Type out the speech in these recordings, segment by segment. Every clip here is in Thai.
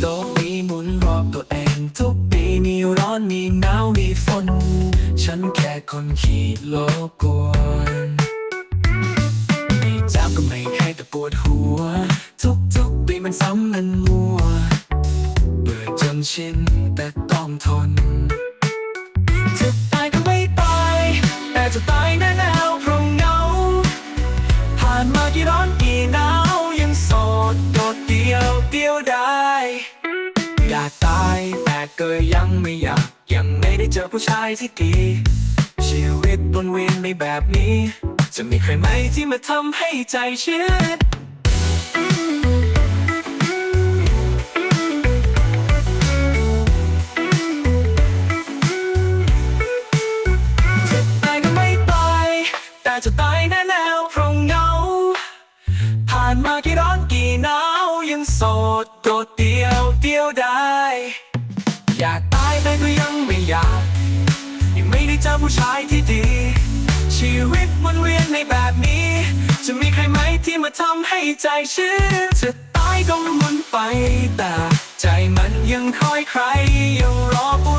โลกนี้หมุนรอบตัวเองทุกปีมีร้อนมีหนาวมีฝน ฉันแค่คนขี่โลกกวนไม่จับก็ไม่ให้แต่ปวดหัว ทุกทุกปีมันซ้ำนันมัว เบื่อจนชินแต่ต้องทนจะตายก็ไม่ตาย แต่จะตายแน่แล้วเพราะเงาผ่านมากี่ร้อนกี่หนาว ดโดดเดียวเดียวได้ อยากตายแต่ก็ยังไม่อยาก ยังไม่ได้เจอผู้ชายที่ดี ชีวิตวนเวียนในแบบนี้ จะมีใครไหมที่มาทำให้ใจเชื่อจะตายก็ไม่ตายแต่จะตายแน่แล้วเพราะเงา ผ่านมากี่ โสดโดดเดียวเดียวได้ อยากตายแต่ก็ยังไม่อยาก ยังไม่ได้เจอผู้ชายที่ดี ชีวิตวนเวียนในแบบนี้ จะมีใครไหมที่มาทำให้ใจชื้นจะตายก็มุนไปแต่ใจมันยังคอยใครยังรอผู้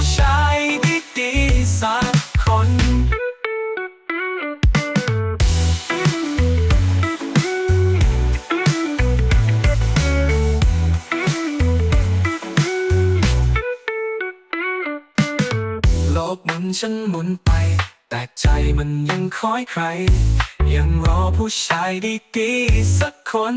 ลกหมุนฉันหมุนไป แต่ใจมันยังคอยใคร ยังรอผู้ชายดีๆสักคน